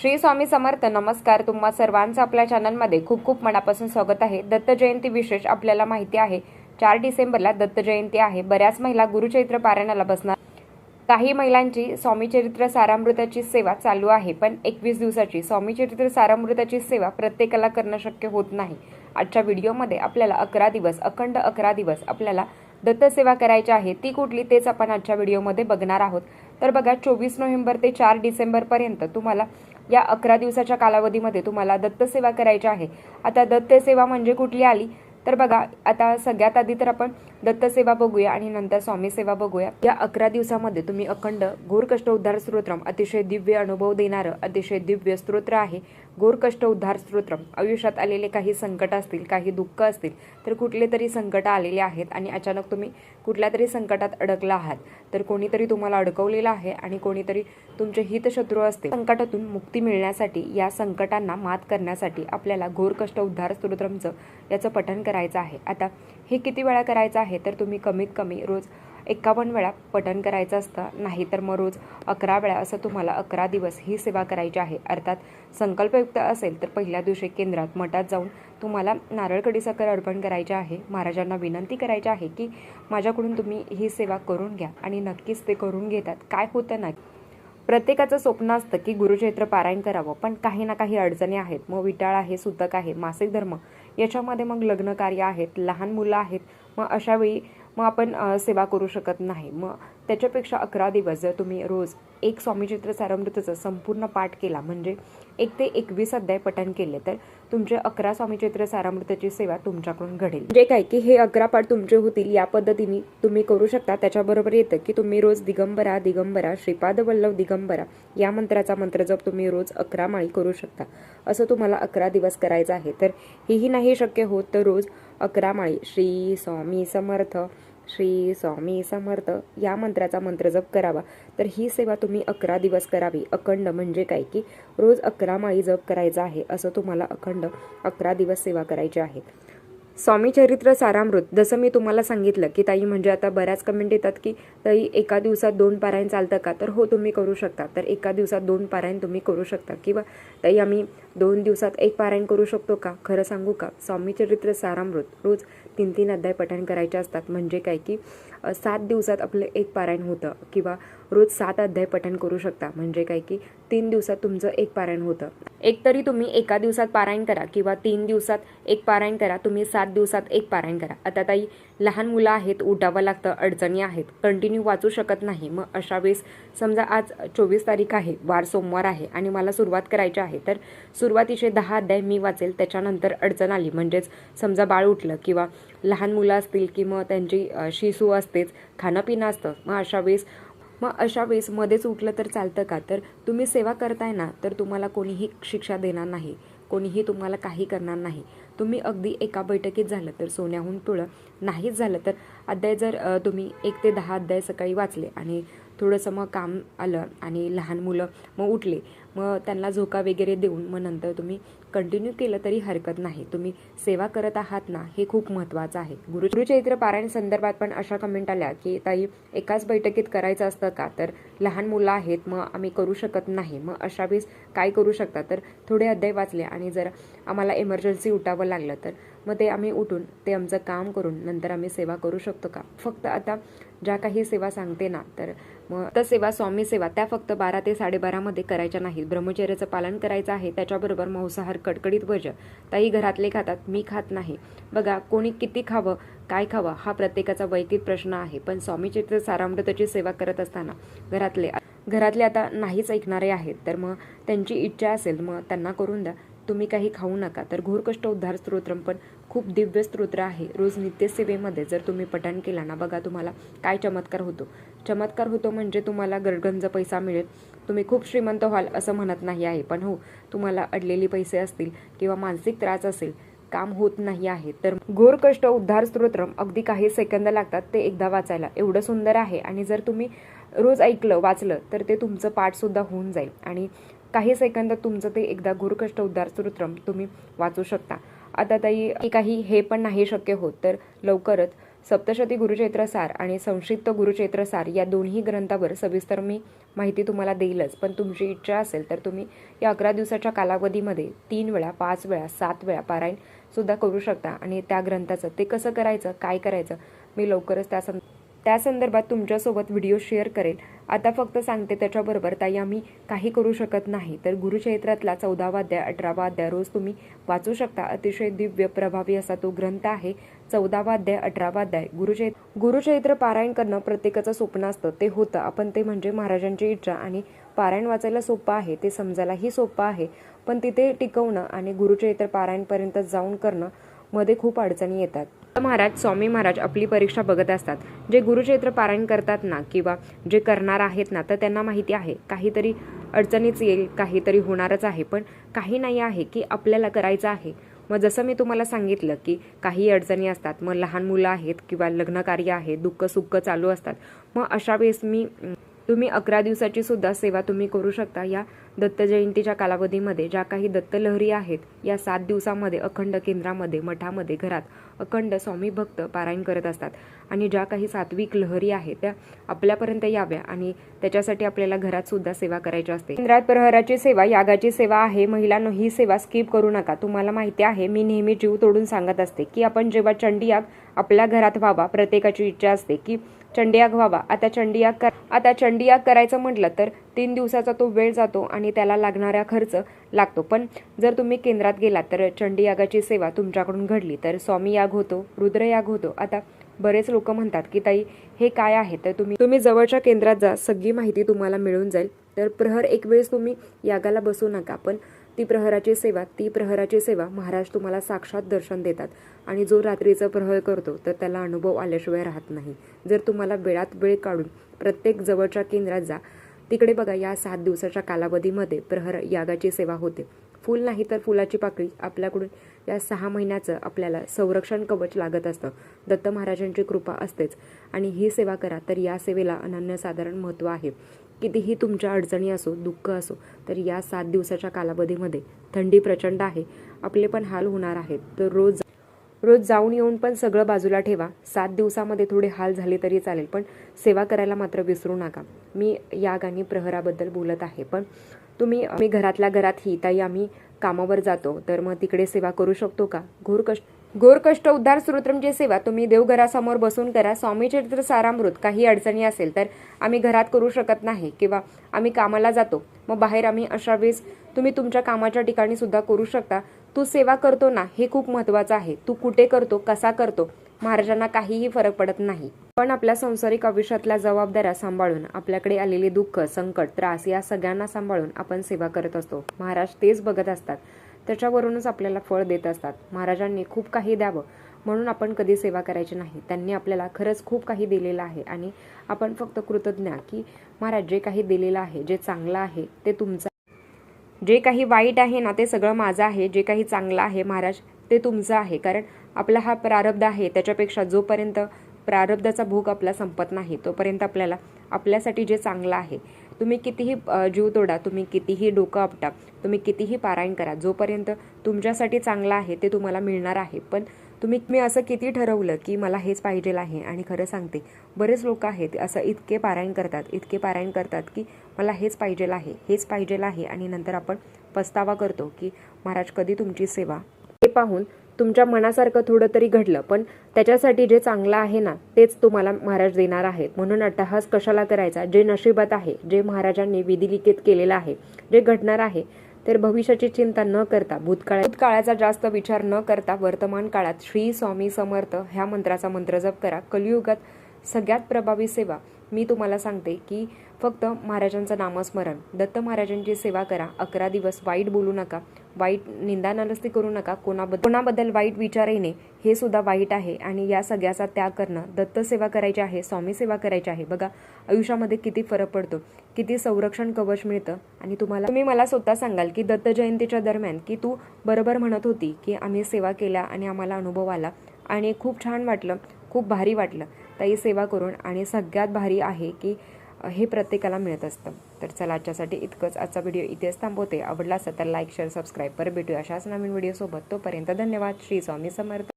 श्री स्वामी समर्थ नमस्कार. तुम्हा सर्वांचं आपल्या चॅनलमध्ये खूप खूप मनापासून स्वागत आहे. दत्त जयंती विशेष आपल्याला माहिती आहे. चार डिसेंबरला दत्त जयंती आहे. बऱ्याच महिला गुरुचरित्र पारायणाला बसणार. काही महिलांची स्वामीचरित्र सारामृताची सेवा चालू आहे पण एकवीस दिवसाची स्वामीचरित्र सारामृताची सेवा प्रत्येकाला करणं शक्य होत नाही. आजच्या व्हिडिओमध्ये आपल्याला अकरा दिवस अखंड अकरा दिवस आपल्याला दत्तसेवा करायची आहे ती कुठली तेच आपण आजच्या व्हिडिओमध्ये बघणार आहोत. तर बघा चोवीस नोव्हेंबर ते चार डिसेंबरपर्यंत तुम्हाला या अकरा दिवसाच्या कालावधीमध्ये तुम्हाला दत्तसेवा करायची आहे. आता दत्तसेवा म्हणजे कुठली आली? तर बघा आता सगळ्यात आधी तर आपण दत्तसेवा बघूया आणि नंतर स्वामी सेवा बघूया. या अकरा दिवसामध्ये तुम्ही अखंड घोर कष्ट उद्धार स्तोत्रम अतिशय दिव्य अनुभव देणारं अतिशय दिव्य स्तोत्र आहे. गोरकष्ट उद्धार स्तोत्रम. आयुष्यात आलेले काही संकट असतील काही दुःख असतील तर कुठले तरी संकट आलेले आहेत आणि अचानक तुम्ही कुठल्या तरी संकटात अडकला आहात. तर कोणीतरी तुम्हाला अडकवलेलं आहे आणि कोणीतरी तुमचे हितशत्रू असते संकटातून मुक्ती मिळण्यासाठी या संकटांना मात करण्यासाठी आपल्याला गोरकष्ट उद्धार स्तोत्रमचं याचं पठण करायचं आहे. आता हे किती वेळा करायचं आहे तर तुम्ही कमीत कमी रोज एकावन्न वेळा पठण करायचं असतं. नाही तर मग रोज अकरा वेळा असं तुम्हाला अकरा दिवस ही सेवा करायची आहे. अर्थात संकल्पयुक्त असेल तर पहिल्या दिवशी केंद्रात मठात जाऊन तुम्हाला नारळ साखर अर्पण करायचे आहे. महाराजांना विनंती करायची आहे की माझ्याकडून तुम्ही ही सेवा करून घ्या आणि नक्कीच ते करून घेतात. काय होतं नाही प्रत्येकाचं स्वप्न असतं की गुरुक्षेत्र पारायण करावं पण काही ना काही अडचणी आहेत. मग विटाळ आहे सुतक आहे मासिक धर्म याच्यामध्ये मग लग्न कार्य आहेत लहान मुलं आहेत. मग अशावेळी मग आपण सेवा करू शकत नाही. मग त्याच्यापेक्षा अकरा दिवस जर तुम्ही रोज एक स्वामीचित्र सारामृताचं संपूर्ण पाठ केला म्हणजे एक ते एकवीस अध्याय पठण केले तर तुमचे अकरा स्वामीचित्र सारामृताची सेवा तुमच्याकडून घडेल. जे काय की हे अकरा पाठ तुमचे होतील या पद्धतीने तुम्ही करू शकता. त्याच्याबरोबर येतं की तुम्ही रोज दिगंबरा दिगंबरा श्रीपाद वल्लभ दिगंबरा या मंत्राचा मंत्र जप तुम्ही रोज अकरा माळी करू शकता. असं तुम्हाला अकरा दिवस करायचं आहे. तर हेही नाही शक्य होत तर रोज अकरा माळी. श्री स्वामी समर्थ. श्री स्वामी समर्थ या मंत्राचा मंत्र जप करावा. तर ही सेवा तुम्ही अकरा दिवस करावी. अखंड म्हणजे काय? की रोज अकरा माळी जप करायचा आहे असं तुम्हाला अखंड अकरा दिवस सेवा करायची आहे स्वामी चरित्र सारामृत जसं मी तुम्हाला सांगितलं की ताई म्हणजे आता बऱ्याच कमेंट येतात की ताई एका दिवसात दोन पारायण चालतं का? तर हो तुम्ही करू शकता. तर एका दिवसात दोन पारायण तुम्ही करू शकता. किंवा ताई आम्ही दोन दिवसात एक पारायण करू शकतो का? खरं सांगू का? स्वामी चरित्र सारामृत रोज तीन तीन अध्याय पठण करायचे असतात. म्हणजे काय की सात दिवसात आपलं एक पारायण होतं किंवा रोज सात अध्याय पठण करू शकता. म्हणजे काय की तीन दिवसात तुमचं एक पारायण होतं. एक तरी तुम्ही एका दिवसात पारायण करा किंवा तीन दिवसात एक पारायण करा तुम्ही सात दिवसात एक पारायण करा. आता ताई लहान मुलं आहेत उठावं लागतं अडचणी आहेत. कंटिन्यू वाचू शकत नाही. मग अशा वेळेस समजा आज चोवीस तारीख आहे वार सोमवार आहे आणि मला सुरुवात करायची आहे तर सुरुवातीचे दहा अध्याय मी वाचेल त्याच्यानंतर अडचण आली. म्हणजेच समजा बाळ उठलं किंवा लहान मुलं असतील की मग त्यांची शिसू असतेच खाणं पिणं असतं मग अशा वेळेस मग अशा वेळेस मध्येच उठलं तर चालतं का? तर तुम्ही सेवा करताय ना तर तुम्हाला कोणीही शिक्षा देणार नाही. कोणीही तुम्हाला काही करणार नाही. तुम्ही अगदी एका बैठकीत झालं तर सोन्याहून पिवळं नाहीच झालं तर अध्याय जर तुम्ही एक ते दहा अध्याय सकाळी वाचले आणि थोडंसं मग काम आलं आणि लहान मुलं मग उठले. मग त्यांना झोका वगैरे देऊन मग नंतर तुम्ही कंटिन्यू केलं तरी हरकत नाही. तुम्ही सेवा करत आहात ना हे खूप महत्त्वाचं आहे. गुरु गुरुचैत्र पारायण संदर्भात पण अशा कमेंट आल्या की ताई एकाच बैठकीत करायचं असतं का? तर लहान मुलं आहेत मग आम्ही करू शकत नाही. मग अशा वेळेस काय करू शकता? तर थोडे अध्याय वाचले आणि जर आम्हाला इमर्जन्सी उठावं लागलं तर मग ते आम्ही उठून ते आमचं काम करून नंतर आम्ही सेवा करू शकतो का? फक्त आता ज्या काही सेवा सांगते ना तर मग तर सेवा स्वामी सेवा त्या फक्त बारा ते साडेबारामध्ये करायच्या नाहीत. ब्रह्मचर्याचं पालन करायचं आहे त्याच्याबरोबर मांसाहार कडकडीत भज ताई घरातले खातात मी खात नाही. बघा कोणी किती खावं काय खावं हा प्रत्येकाचा वैयक्तिक प्रश्न आहे. पण स्वामी चित्र सारामृताची सेवा करत असताना घरातले घरातले आता नाहीच ऐकणारे आहेत. तर मग त्यांची इच्छा असेल मग त्यांना करून द्या. तुम्ही काही खाऊ नका. तर घोरकष्ट उद्धार स्तोत्रम पण खूप दिव्य स्तोत्र आहे. रोज नित्यसेवेमध्ये जर तुम्ही पठण केला ना बघा तुम्हाला काय चमत्कार होतो. चमत्कार होतो म्हणजे तुम्हाला गरगंज पैसा मिळेल. तुम्ही खूप श्रीमंत व्हाल असं म्हणत नाही आहे. पण हो तुम्हाला अडलेले पैसे असतील किंवा मानसिक त्रास असेल काम होत नाही आहे. तर घोर कष्ट उद्धार स्तोत्रम अगदी काही सेकंद लागतात ते एकदा वाचायला. एवढं सुंदर आहे आणि जर तुम्ही रोज ऐकलं वाचलं तर ते तुमचं पाठसुद्धा होऊन जाईल. आणि काही सेकंदात तुमचं ते एकदा घोरकष्ट उद्धार स्तोत्रम तुम्ही वाचू शकता. आता ताई काही हे पण नाही शक्य होत. तर लवकरच सप्तशती गुरुचैत्रसार आणि संक्षिप्त गुरुचैत्रसार या दोन्ही ग्रंथावर सविस्तर मी माहिती तुम्हाला देईलच. पण तुमची इच्छा असेल तर तुम्ही या अकरा दिवसाच्या कालावधीमध्ये तीन वेळा पाच वेळा सात वेळा पारायण सुद्धा करू शकता. आणि त्या ग्रंथाचं ते कसं करायचं काय करायचं मी लवकरच त्या सं त्या संदर्भात तुमच्यासोबत व्हिडिओ शेअर करेल. आता फक्त सांगते त्याच्याबरोबर ताई आम्ही काही करू शकत नाही. तर गुरुचैत्रातला चौदावा अध्याय अठरावा अध्याय रोज तुम्ही वाचू शकता. अतिशय दिव्य प्रभावी असा तो ग्रंथ आहे. चौदावा अध्याय अठरावा अध्याय. गुरुचैत्र गुरुचैत्र पारायण करणं प्रत्येकाचं स्वप्न असतं. ते होतं. आपण ते म्हणजे महाराजांची इच्छा आणि पारायण वाचायला सोपं आहे. ते समजायलाही सोपं आहे. पण तिथे टिकवणं आणि गुरुचैत्र पारायणपर्यंत जाऊन करणं मध्ये खूप अडचणी येतात. महाराज स्वामी महाराज आपली परीक्षा बघत असतात. जे गुरुक्षेत्र पारायण करतात ना किंवा जे करणार आहेत ना तर त्यांना माहिती आहे. काहीतरी अडचणीच येईल काहीतरी होणारच आहे. पण काही नाही आहे की आपल्याला करायचं आहे. मग जसं मी तुम्हाला सांगितलं की काही अडचणी असतात. मग लहान मुलं आहेत किंवा लग्नकार्य आहे दुःख सुख चालू असतात. मग अशा वेळेस मी तुम्ही अकरा दिवसाची सुद्धा सेवा तुम्ही करू शकता. या दत्त जयंतीच्या कालावधीमध्ये ज्या काही दत्तलहरी आहेत या सात दिवसामध्ये अखंड केंद्रामध्ये मठामध्ये घरात अखंड स्वामी भक्त पारायण करत असतात. आणि ज्या काही सात्विक लहरी आहेत त्या आपल्यापर्यंत याव्या आणि त्याच्यासाठी आपल्याला घरात सुद्धा सेवा करायची असते. केंद्रात प्रहराची सेवा यागाची सेवा आहे. महिलांनो ही सेवा स्किप करू नका. तुम्हाला माहिती आहे मी नेहमी जीव तोडून सांगत असते की आपण जेव्हा चंडी याग आपल्या घरात व्हावा प्रत्येकाची इच्छा असते की चंडियाग व्हावा. आता चंडियाग कर आता चंडियाग करायचं म्हटलं तर तीन दिवसाचा तो वेळ जातो आणि त्याला लागणारा खर्च लागतो. पण जर तुम्ही केंद्रात गेलात तर चंडियागाची सेवा तुमच्याकडून घडली तर स्वामी याग होतो रुद्रयाग होतो. आता बरेच लोक म्हणतात की ताई हे काय आहे? तर तुम्ही तुम्ही जवळच्या केंद्रात जा सगळी माहिती तुम्हाला मिळून जाईल. तर प्रहर एक वेळेस तुम्ही यागाला बसू नका पण ती प्रहराची सेवा ती प्रहराची सेवा महाराज तुम्हाला साक्षात दर्शन देतात आणि जो रात्रीचं प्रहर करतो तर त्याला अनुभव आल्याशिवाय राहत नाही. जर तुम्हाला वेळात वेळ काढून प्रत्येक जवळच्या केंद्रात जा तिकडे बघा या सात दिवसाच्या कालावधीमध्ये प्रहर यागाची सेवा होते. फुल नाही तर फुलाची पाकळी आपल्याकडून या सहा महिन्याचं आपल्याला संरक्षण कवच लागत असतं. दत्त महाराजांची कृपा असतेच आणि ही सेवा करा तर या सेवेला अनन्यसाधारण महत्त्व आहे. कितीही तुमच्या अडचणी असो दुःख असो तर या सात दिवसाच्या कालावधीमध्ये थंडी प्रचंड आहे. आपले पण हाल होणार आहेत. तर रोज रोज जाऊन येऊन पण सगळं बाजूला ठेवा. सात दिवसामध्ये थोडे हाल झाले तरी चालेल पण सेवा करायला मात्र विसरू नका. मी या गाणी प्रहराबद्दल बोलत आहे पण तुम्ही मी घरातल्या घरात ही ताई आम्ही कामावर जातो तर मग तिकडे सेवा करू शकतो का? घोर कष्ट घोर कष्ट उद्धार स्त्रोत्रमची सेवा तुम्ही देवघरासमोर बसून करा. स्वामी चरित्र सारामृत काही अडचणी असेल तर आम्ही घरात करू शकत नाही किंवा आम्ही कामाला जातो. मग बाहेर आम्ही अशा वेळेस तुम्ही तुमच्या कामाच्या ठिकाणी सुद्धा करू शकता. तू सेवा करतो ना हे खूप महत्त्वाचं आहे. तू कुठे करतो कसा करतो महाराजांना काहीही फरक पडत नाही. पण आपल्या संसारिक आयुष्यातल्या जबाबदाऱ्या सांभाळून आपल्याकडे आलेले दुःख संकट त्रास या सगळ्यांना सांभाळून आपण सेवा करत असतो. महाराज तेच बघत असतात. त्याच्यावरूनच आपल्याला फळ देत असतात. महाराजांनी खूप काही द्यावं. म्हणून आपण कधी सेवा करायची नाही. त्यांनी आपल्याला खरंच खूप काही दिलेलं आहे. आणि आपण फक्त कृतज्ञ की महाराज जे काही दिलेलं आहे जे चांगलं आहे ते तुमचं जे काही वाईट आहे ना ते सगळं माझं आहे. जे काही चांगलं आहे महाराज ते तुमचं आहे. कारण आपला हा प्रारब्ध आहे. त्याच्यापेक्षा जोपर्यंत प्रारब्धाचा भोग आपला संपत नाही तोपर्यंत आपल्याला आपल्यासाठी जे चांगलं आहे तुम्ही कितीही जीव तोडा तुम्ही कितीही डोकं आपटा तुम्ही कितीही पारायण करा जोपर्यंत तुमच्यासाठी चांगलं आहे ते तुम्हाला मिळणार आहे. पण तुम्ही मी असं किती ठरवलं की मला हेच पाहिजे आहे आणि खरं सांगते बरेच लोक आहेत असं इतके पारायण करतात इतके पारायण करतात की मला हेच पाहिजे आहे हेच पाहिजे आहे आणि नंतर आपण पस्तावा करतो की महाराज कधी तुमची सेवा. हे पाहून तुमच्या मनासारखं थोडं तरी घडलं पण त्याच्यासाठी जे चांगलं आहे ना तेच तुम्हाला महाराज देणार आहेत. म्हणून अट्टहास कशाला करायचा? जे नशिबात आहे जे महाराजांनी विधिलिखित केलेलं आहे जे घडणार आहे तर भविष्याची चिंता न करता भूतकाळ भूतकाळाचा जास्त विचार न करता वर्तमान काळात श्री स्वामी समर्थ ह्या मंत्राचा मंत्र जप करा. कलियुगात सगळ्यात प्रभावी सेवा मी तुम्हाला सांगते की फक्त महाराजांचं नामस्मरण. दत्त महाराजांची सेवा करा. अकरा दिवस वाईट बोलू नका. वाईट निंदानालस्ती करू नका. कोणाबद्दल कोणाबद्दल वाईट विचार येणे हे सुद्धा वाईट आहे. आणि या सगळ्याचा त्याग करणं दत्त सेवा करायची आहे स्वामी सेवा करायची आहे. बघा आयुष्यामध्ये किती फरक पडतो. किती संरक्षण कवच मिळतं. आणि तुम्हाला तुम्ही मला स्वतः सांगाल की दत्त जयंतीच्या दरम्यान की तू बरोबर म्हणत होती की आम्ही सेवा केल्या आणि आम्हाला अनुभव आला. आणि खूप छान वाटलं. खूप भारी वाटलं. ताई सेवा करून आणि सगळ्यात भारी आहे की हे प्रत्येकाला मिळत असतं. तर चला आजच्यासाठी इतकंच. आजचा व्हिडिओ इथेच थांबवते. आवडला असेल तर लाईक शेअर सबस्क्राईब परत भेटूया अशाच नवीन व्हिडिओसोबत तोपर्यंत धन्यवाद. श्री स्वामी समर्थ.